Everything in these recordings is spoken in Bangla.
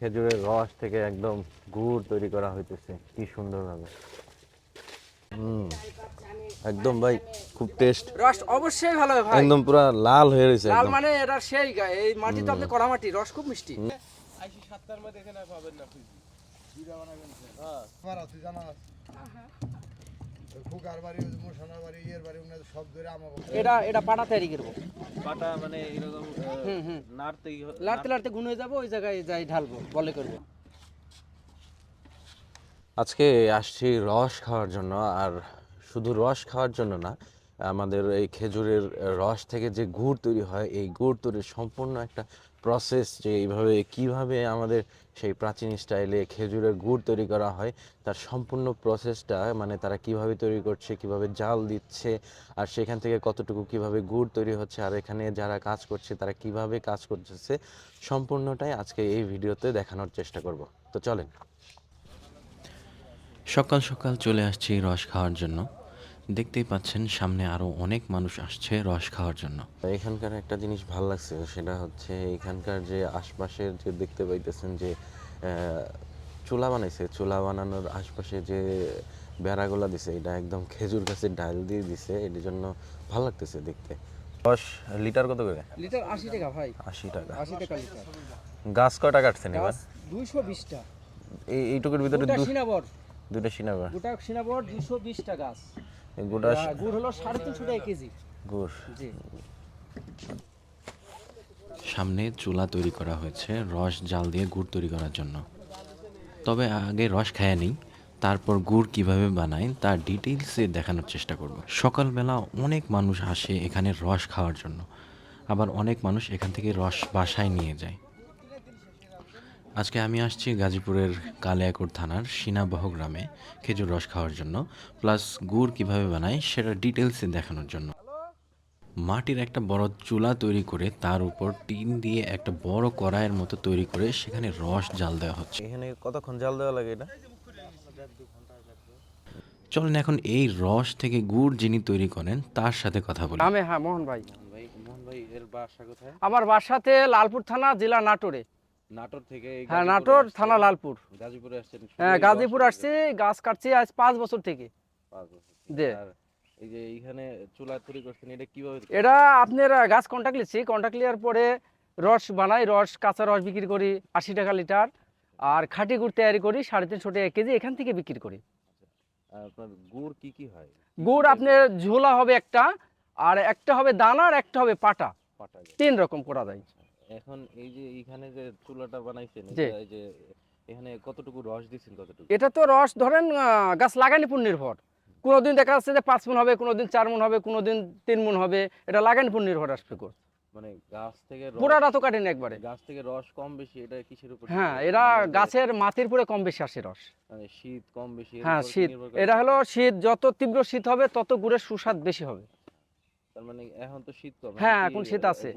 খেজুরের রস থেকে একদম গুড় তৈরি করা হইতেছে। কি সুন্দর ভাবে হুম একদম ভাই খুব টেস্ট রস অবশ্যই ভালো হয় ভাই। একদম পুরা লাল হয়ে রয়েছে লাল মানে এটা সেই গায়ে এই মাটি তো আপনি কড়া মাটি রস খুব মিষ্টি। মারা তুই জানা খুকার বাড়ি মোশানার বাড়ি ইয়ের বাড়ি উনি সব ধরে আমাকে এটা এটা পাটা তৈরি করব পাটা মানে এরকম নাড়তেই লাড়তে লাড়তে গুণ হয়ে যাব ওই জায়গায় যাই ঢালবো বলে করব। আজকে আসছি রস খাওয়ার জন্য আর শুধু রস খাওয়ার জন্য না আমাদের এই খেজুরের রস থেকে যে গুড় তৈরি হয় এই গুড় তৈরির সম্পূর্ণ একটা প্রসেস যে এইভাবে কীভাবে আমাদের সেই প্রাচীন স্টাইলে খেজুরের গুড় তৈরি করা হয়, তার সম্পূর্ণ প্রসেসটা মানে তারা কীভাবে তৈরি করছে, কীভাবে জাল দিচ্ছে, আর সেখান থেকে কতটুকু কীভাবে গুড় তৈরি হচ্ছে, আর এখানে যারা কাজ করছে, তারা কীভাবে কাজ করতেছে, সম্পূর্ণটাই আজকে এই ভিডিওতে দেখানোর চেষ্টা করব। তো চলেন। সকাল সকাল চলে আসছি রস খাওয়ার জন্য। দেখতেই পাচ্ছেন সামনে আরও অনেক মানুষ আসছে রস খাওয়ার জন্য। এখানকার একটা জিনিস ভালো লাগছে সেটা হচ্ছে এখানকার যে আশপাশের যে দেখতে পাইতেছেন যে আহ, চুলা বানাইছে চুলা বানানোর আশপাশে যে বেড়াগুলা দিছে এটা একদম খেজুর গাছের ডাল দিয়ে দিছে এটার জন্য ভালো লাগতেছে দেখতে। রস লিটার কত করে? লিটার আশি টাকা ভাই। আশি টাকা। আশি টাকা লিটার। গাছ কয়টা কাটছেন এবার? দুইশো বিশটা এই এইটুকুর ভিতরে গোটা দু- সিনাবর। দুটো সিনাবা গোটা সিনাবর দুইশো বিশটা গাছ। গুড় হলো সাড়ে তিনশো টাকা কেজি। গুড় জি। সামনে চুলা তৈরি করা হয়েছে রস জাল দিয়ে গুড় তৈরি করার জন্য। তবে আগে রস খায় নিই তারপর গুড় কীভাবে বানায় তার ডিটেলসে দেখানোর চেষ্টা করব। সকালবেলা অনেক মানুষ আসে এখানে রস খাওয়ার জন্য আবার অনেক মানুষ এখান থেকে রস বাসায় নিয়ে যায়। আজকে আমি আসছি গাজীপুরের কালিয়াকোট থানার সিনাবহ গ্রামে খেজুর রস খাওয়ার জন্য প্লাস গুড় কীভাবে বানায় সেটা ডিটেলসে দেখানোর জন্য। মাটির একটা বড় চুলা তৈরি করে তার উপর টিন দিয়ে একটা বড় কড়াইয়ের মতো তৈরি করে সেখানে রস জাল দেওয়া হচ্ছে। এখানে কতক্ষণ জাল দেওয়া লাগে এটা? চলেন এখন এই রস থেকে গুড় যিনি তৈরি করেন তার সাথে কথা বলি। আমি হ্যাঁ মোহন ভাই। ভাই মোহন ভাই এর বাসা কোথায়? আমার বাসাতে লালপুর থানা জেলা নাটোরে। নাটোর থেকে হ্যাঁ নাটোর থানা লালপুর। গাজীপুরে আসছেন হ্যাঁ গাজীপুর আসছি গাছ কাটছি আজ পাঁচ বছর থেকে। পাঁচ বছর জি। এই যে এইখানে চুলা তৈরি করছেন এটা কীভাবে এটা আপনার গাছ কন্ট্যাক্ট লিখছি কন্ট্যাক্ট লিয়ার পরে রস বানাই রস কাঁচা রস বিক্রি করি আশি টাকা লিটার। আর খাঁটি গুড় তৈরি করি সাড়ে তিনশো টাকা কেজি এখান থেকে বিক্রি করি। আপনার গুড় কি কি হয়? গুড় আপনার ঝোলা হবে একটা আর একটা হবে দানা আর একটা হবে পাটা। পাটা তিন রকম করা যায়। এখন এই যে এইখানে যে চুলাটা বানাইছেন এই যে এখানে কতটুকু রস দিচ্ছেন কতটুকু? এটা তো রস ধরেন গাছ লাগানি উপর নির্ভর। কোনোদিন দেখা যাচ্ছে যে পাঁচ মন হবে কোনোদিন চার মন হবে কোনোদিন তিন মন হবে এটা লাগানি উপর নির্ভর আসবে। মানে গাছ থেকে পুরাটা তো কাটেনি একবারে। গাছ থেকে রস কম বেশি এটা কিসের উপর হ্যাঁ এরা গাছের মাটির পরে কম বেশি আসে রস। মানে শীত কম বেশি হ্যাঁ শীত? এটা হলো শীত যত তীব্র শীত হবে তত গুড়ের সুস্বাদ বেশি হবে। তার মানে এখন তো শীত কম হ্যাঁ, এখন শীত আছে।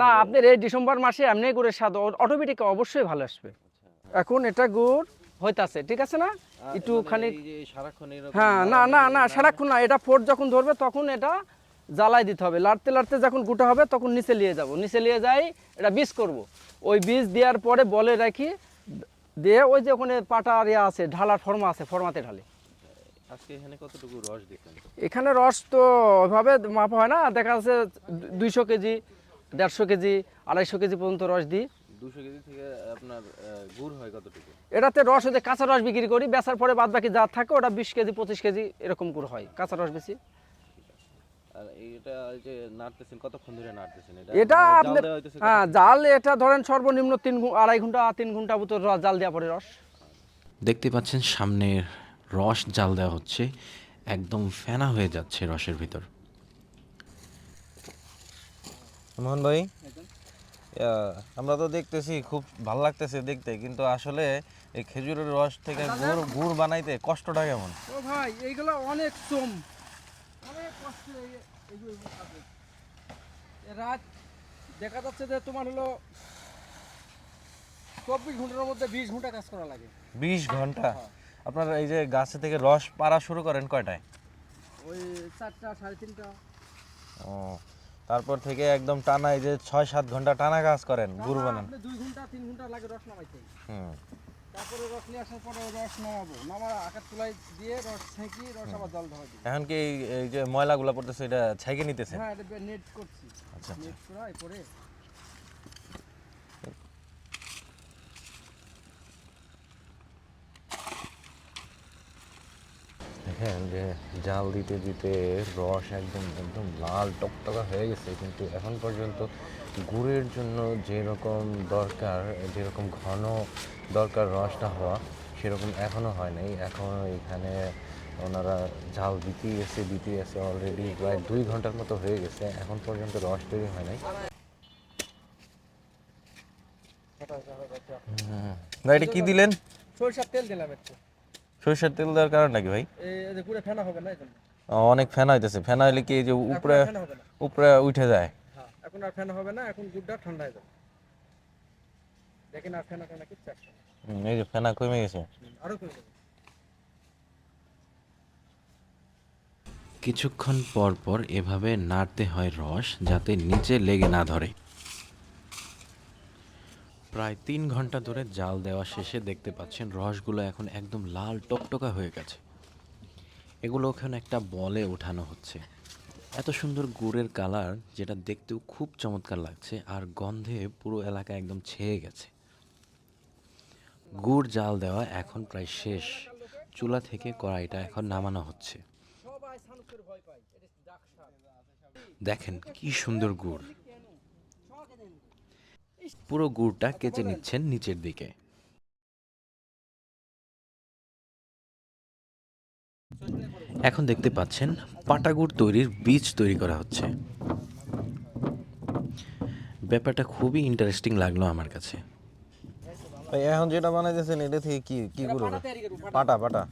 না আপনার এই ডিসেম্বর মাসে এমনি গুড়ের স্বাদ অটোমেটিক অবশ্যই ভালো আসবে। আচ্ছা। এখন এটা গুড় হইতাছে ঠিক আছে না? মানে এরকম হ্যাঁ না না না সারাক্ষণ না এটা ফোট যখন ধরবে তখন এটা জ্বালাই দিতে হবে। লাড়তে লাড়তে যখন গুটা হবে তখন নিচে নিয়ে যাব। নিচে নিয়ে যাই এটা বীজ করব। ওই বীজ দেওয়ার পরে বলে রাখি দিয়ে ওই যে ওখানে পাটা ইয়া আছে ঢালার ফর্মা আছে ফর্মাতে ঢালে। আজকে এখানে কতটুকু রস দেখলেন? এখানে রস তো ওইভাবে মাপা হয় না দেখা যাচ্ছে দুইশো কেজি দেড়শো কেজি আড়াইশো কেজি পর্যন্ত রস দিই। দুশো কেজি থেকে আপনার গুড় হয় কতটুকু? এটাতে রস হচ্ছে কাঁচা রস বিক্রি করি বেচার পরে বাদ বাকি যা থাকে ওটা বিশ কেজি পঁচিশ কেজি এরকম করে হয় কাঁচা রস বেশি। আর এটা এই যে নাড়তেছেন কতক্ষণ ধরে নাড়তেছেন? এটা এটা মানে হইতেছে হ্যাঁ জাল এটা ধরেন সর্বনিম্ন তিন আড়াই ঘণ্টা তিন ঘণ্টা মতো জাল দেওয়া পরে রস। দেখতে পাচ্ছেন সামনে রস জাল দেওয়া হচ্ছে একদম ফেনা হয়ে যাচ্ছে রসের ভিতর। মোহন ভাই আমরা তো দেখতেছি খুব ভালো লাগতেছে দেখতে কিন্তু আসলে এই খেজুরের রস থেকে গুড় গুড় বানাইতে কষ্টটা কেমন? ও ভাই এইগুলো অনেক কষ্ট রাত দেখা যাচ্ছে যে তোমার হলো চব্বিশ ঘণ্টার মধ্যে বিশ ঘণ্টা কাজ করা লাগে। বিশ ঘণ্টা? আপনার এই যে গাছে থেকে রস পাড়া শুরু করেন কয়টায়? ওই চারটা সাড়ে তিনটা। ও তারপর থেকে একদম টানা এই যে ছয় সাত ঘণ্টা টানা কাজ করেন গুড় বানান। আপনি দুই ঘণ্টা তিন ঘণ্টা লাগে রস নামাইতে। হুম। তারপরে রস নিয়ে আসার পরে রস নামাবো। নামার আকার তুলাই দিয়ে রস ছেঁকি রস আবার জল দেওয়া দিই এখন কি এই- যে ময়লাগুলো পড়তেছে এটা ছাইকে নিতেছে হ্যাঁ এটা নেট করছি। আচ্ছা আচ্ছা। নেট করা পরে দেখেন যে জাল দিতে দিতে রস একদম একদম লাল টকটকা হয়ে গেছে। কিন্তু এখন পর্যন্ত গুড়ের জন্য যেরকম দরকার যেরকম ঘন দরকার রসটা হওয়া সেরকম এখনও হয় নাই। এখন এখানে ওনারা ঝাল দিতেই এসে দিতেই এসে অলরেডি প্রায় দুই ঘণ্টার মতো হয়ে গেছে। এখন পর্যন্ত রস তৈরি হয় নাই। এটা কি দিলেন? সরিষার তেল দিলাম একটু। সরিষার তেল দেওয়ার কারণ নাকি ভাই? ফেনা হবে না অনেক ফেনা হইতেছে। ফেনা হইলে কি এই যে উপরে উপরে উঠে যায়? হ্যাঁ এখন আর ফেনা হবে না এখন গুড়টা ঠান্ডা হয়ে যাবে। দেখেন আর ফেনা ফেনা কিচ্ছু হুম, এই যে ফেনা কমে গেছে। আরও কমে কিছুক্ষণ পর পর এভাবে নাড়তে হয় রস যাতে নিচে লেগে না ধরে। প্রায় তিন ঘণ্টা ধরে জাল দেওয়া শেষে দেখতে পাচ্ছেন রসগুলো এখন একদম লাল টকটকা হয়ে গেছে। এগুলো ওখানে একটা বলে ওঠানো হচ্ছে। এত সুন্দর গুড়ের কালার যেটা দেখতেও খুব চমৎকার লাগছে আর গন্ধে পুরো এলাকা একদম ছেয়ে গেছে। গুড় জাল দেওয়া এখন প্রায় শেষ। চুলা থেকে কড়াইটা এখন নামানো হচ্ছে। দেখেন কি সুন্দর গুড়। পুরো গুড়টা কেচে নিচ্ছেন নিচের দিকে। এখন দেখতে পাচ্ছেন পাটা গুড় তৈরির বীজ তৈরি করা হচ্ছে। ব্যাপারটা খুবই ইন্টারেস্টিং লাগল আমার কাছে। ভাই এখন যেটা বানাইতেছেন এটা থেকে কি কি গুঁড়ো হবে? পাটা। পাটা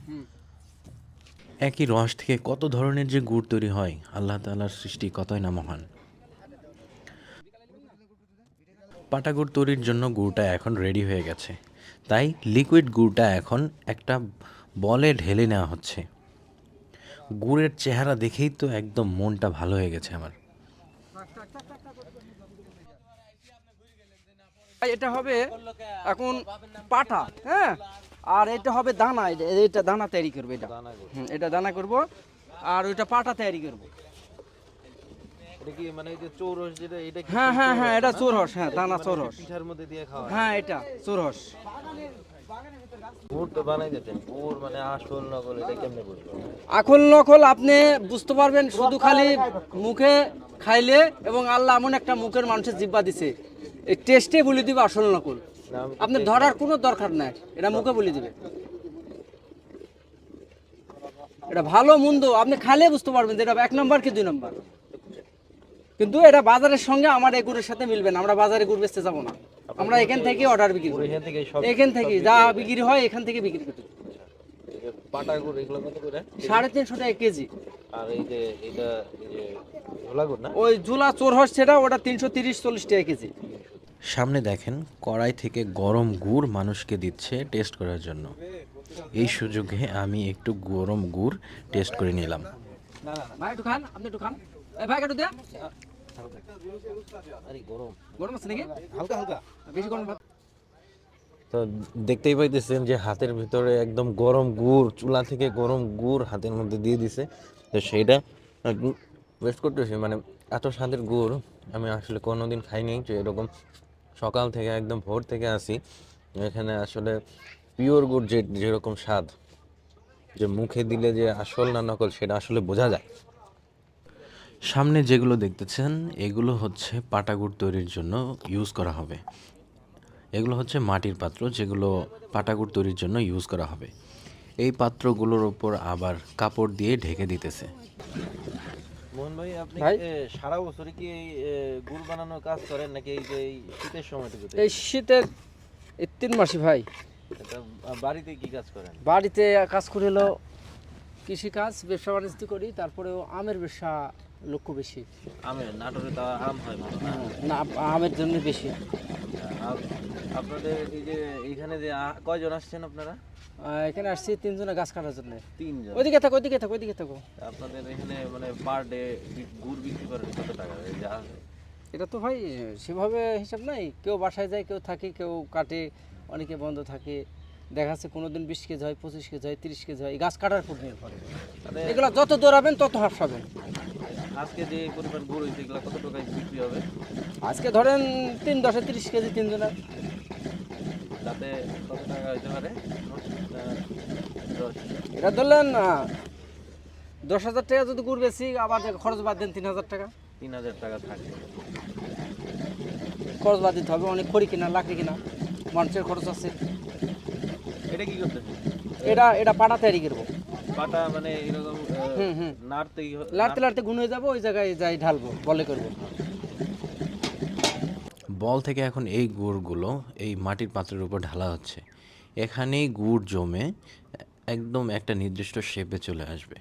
একই রস থেকে কত ধরনের যে গুড় তৈরি হয় আল্লাহ তাআলার সৃষ্টি কতই না মহান। পাটা গুড় তৈরির জন্য গুড়টা এখন রেডি হয়ে গেছে। তাই লিকুইড গুড়টা এখন একটা বলে ঢেলে নেওয়া হচ্ছে। গুড়ের চেহারা দেখেই তো একদম মনটা ভালো হয়ে গেছে আমার। এটা হবে এখন পাটা হ্যাঁ? আর এটা হবে দানা এটা এটা দানা তৈরি করবে এটা। এটা দানা করব আর ওইটা পাটা তৈরি করব। এটা কি মানে যে চৌরস যেটা এটা হ্যাঁ হ্যাঁ হ্যাঁ এটা চোরহস হ্যাঁ দানা চোরহস পিঠার মধ্যে দিয়ে খাওয়া। হ্যাঁ এটা মানে বুঝব? আখল নকল আপনি বুঝতে পারবেন শুধু খালি মুখে খাইলে এবং আল্লাহ এমন একটা মুখের মানুষের জিব্বা দিছে। এই টেস্টে বলে দিবে আসল নকল। আপনি ধরার কোনো দরকার নাই এটা মুখে বলে দিবে। এটা ভালো মন্দ আপনি খাইলে বুঝতে পারবেন যে এটা এক নম্বর কি দুই নম্বর। কিন্তু এটা বাজারের সঙ্গে আমার এই গুড়ের সাথে মিলবে না আমরা বাজারে গুড় বেচতে যাব না। আমরা এখান থেকে অর্ডার বিক্রি করি। এখান থেকে সব এখান থেকে যা বিক্রি হয় এখান থেকে বিক্রি করি। পাটা গুড় এগুলো কত করে? সাড়ে তিনশো টাকা কেজি। আর এই যে এটা ঝোলা গুড় না? ওই জুলা চোর হস সেটা ওটা তিনশো তিরিশ চল্লিশ টাকা কেজি। সামনে দেখেন কড়াই থেকে গরম গুড় মানুষকে দিচ্ছে টেস্ট করার জন্য। এই সুযোগে আমি একটু গরম গুড় টেস্ট করে নিলাম। ভাই একটু খান আপনি একটু খান। ভাই একটু তো দেখতেই পাইতেছেন যে হাতের ভিতরে একদম গরম গুড়, চুলা থেকে গরম গুড় হাতের মধ্যে দিয়ে দিছে। তো সেইটা ওয়েস্ট করতেছি। মানে এত স্বাদের গুড় আমি আসলে কোনোদিন খাইনি যে এরকম সকাল থেকে একদম ভোর থেকে আসি। এখানে আসলে পিওর গুড় যে, যেরকম স্বাদ, যে মুখে দিলে যে আসল না নকল, সেটা আসলে বোঝা যায়। সামনে যেগুলো দেখতেছেন এগুলো হচ্ছে পাটাগুড় তৈরির জন্য ইউজ করা হবে। এগুলো হচ্ছে মাটির পাত্র যেগুলো পাটাগুড় তৈরির জন্য ইউজ করা হবে। এই পাত্রগুলোর ওপর আবার কাপড় দিয়ে ঢেকে দিতেছে। মোহন ভাই আপনি সারা বছরই কি এই গুড় বানানোর কাজ করেন নাকি এই যে এই শীতের সময়টুকুতে? এই শীতের এই তিন মাসি ভাই। বাড়িতে কি কাজ করেন? বাড়িতে কাজ করে হলো কৃষি কাজ ব্যবসা বাণিজ্য করি তারপরেও আমের ব্যবসা লক্ষ বেশি। আমের নাটোরে তো আম হয় না না আমের জন্য বেশি। আপনাদের এই যে এইখানে যে কয়জন আসছেন আপনারা? এখানে আসছি তিনজনে গাছ কাটার জন্য। তিনজন। ওইদিকে থাকো ওইদিকে থাকো ওইদিকে থাকো। আপনাদের এখানে মানে পার ডে গুড় বিক্রি করেন কত টাকা যে এটা তো ভাই সেভাবে হিসাব নাই। কেউ বাসায় যায় কেউ থাকে কেউ কাটে অনেকে বন্ধ থাকে। দেখা যাচ্ছে কোনো দিন বিশ কেজি হয় পঁচিশ কেজি হয় তিরিশ কেজি হয় এই গাছ কাটার উপর নির্ভর। এগুলো যত দৌড়াবেন তত হাফ পাবেন। আজকে যে পরিমাণ গুড় হয়েছে এগুলো কত টাকায় বিক্রি হবে? আজকে ধরেন তিন দশে তিরিশ কেজি তিনজনের। তাতে কত টাকা হইতে পারে? এটা ধরলেন দশ হাজার টাকা যদি গুড় বেশি আবার খরচ বাদ দেন তিন হাজার টাকা। তিন হাজার টাকা থাকে। খরচ বাদ দিতে হবে অনেক খড়ি কিনা লাকড়ি কিনা মানুষের খরচ আছে। এটা কি করতেছে এটা এটা পাটা তৈরি করব। পাটা মানে এরকম। নাড়তেই লাড়তে লাড়তে গুণ হয়ে যাব ওই জায়গায় যাই ঢালবো বলে করব। বল থেকে এখন এই গুড়গুলো এই মাটির পাত্রের উপর ঢালা হচ্ছে। এখানেই গুড় জমে একদম একটা নির্দিষ্ট শেপে চলে আসবে।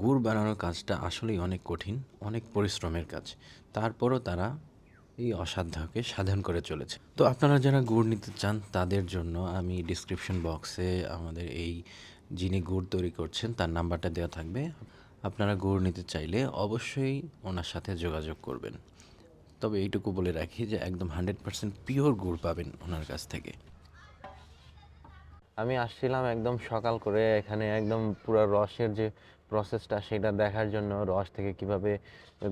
গুড় বানানোর কাজটা আসলেই অনেক কঠিন অনেক পরিশ্রমের কাজ। তারপরও তারা এই অসাধ্যকে সাধন করে চলেছে। তো আপনারা যারা গুড় নিতে চান তাদের জন্য আমি ডিসক্রিপশন বক্সে আমাদের এই যিনি গুড় তৈরি করছেন, তার নাম্বারটা দেওয়া থাকবে। আপনারা গুড় নিতে চাইলে অবশ্যই ওনার সাথে যোগাযোগ করবেন। তবে এইটুকু বলে রাখি যে একদম হান্ড্রেড পার্সেন্ট পিওর গুড় পাবেন ওনার কাছ থেকে। আমি আসছিলাম একদম সকাল করে, এখানে একদম পুরো রসের যে প্রসেসটা সেটা দেখার জন্য, রস থেকে কীভাবে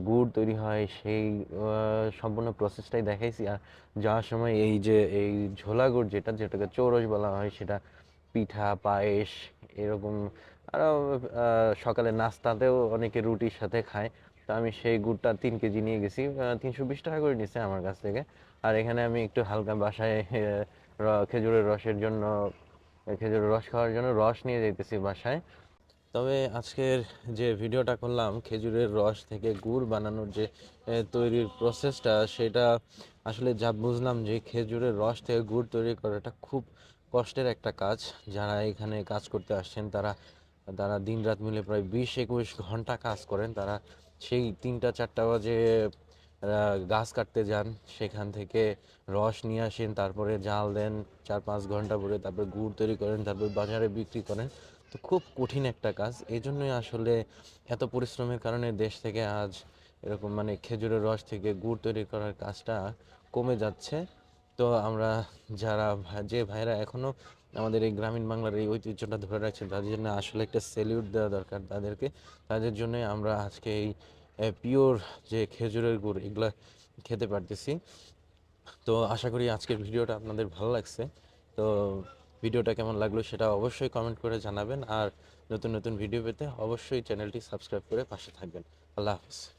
গুড় তৈরি হয় সেই সম্পূর্ণ প্রসেসটাই দেখাইছি। আর যাওয়ার সময় এই যে এই ঝোলা গুড় যেটা, যেটাকে চৌরস বলা হয়, সেটা পিঠা, পায়েস, এরকম আরও সকালে নাস্তাতেও অনেকে রুটির সাথে খায়। তো আমি সেই গুড়টা তিন কেজি নিয়ে গেছি তিনশো বিশ টাকা করে নিছে আমার কাছ থেকে। আর এখানে আমি একটু হালকা বাসায় খেজুরের রসের জন্য, খেজুরের রস খাওয়ার জন্য রস নিয়ে যেতেছি বাসায়। তবে আজকের যে ভিডিওটা করলাম, খেজুরের রস থেকে গুড় বানানোর যে তৈরির প্রসেসটা সেটা আসলে যা বুঝলাম যে খেজুরের রস থেকে গুড় তৈরি করাটা খুব কষ্টের একটা কাজ। যারা এখানে কাজ করতে আসছেন, তারা তারা দিনরাত মিলে প্রায় বিশ একুশ ঘণ্টা কাজ করেন। তারা সেই তিনটা, চারটা বাজে গাছ কাটতে যান, সেখান থেকে রস নিয়ে আসেন, তারপরে জাল দেন চার পাঁচ ঘণ্টা পরে তারপরে গুড় তৈরি করেন, তারপর বাজারে বিক্রি করেন। তো খুব কঠিন একটা কাজ। এই জন্যই আসলে এত পরিশ্রমের কারণে দেশ থেকে আজ এরকম মানে খেজুরের রস থেকে গুড় তৈরি করার কাজটা কমে যাচ্ছে। তো আমরা যারা যে ভাইরা এখনও আমাদের এই গ্রামীণ বাংলার এই ঐতিহ্যটা ধরে রাখছেন তাদের জন্য আসলে একটা স্যালিউট দেওয়া দরকার তাদেরকে। তাদের জন্যই আমরা আজকে এই পিওর যে খেজুরের গুড়, এগুলো খেতে পারতেছি। তো আশা করি আজকের ভিডিওটা আপনাদের ভালো লাগছে। তো ভিডিওটা কেমন লাগল সেটা অবশ্যই কমেন্ট করে জানাবেন। আর নতুন নতুন ভিডিও পেতে অবশ্যই চ্যানেলটি সাবস্ক্রাইব করে পাশে থাকবেন। আল্লাহ হাফিজ।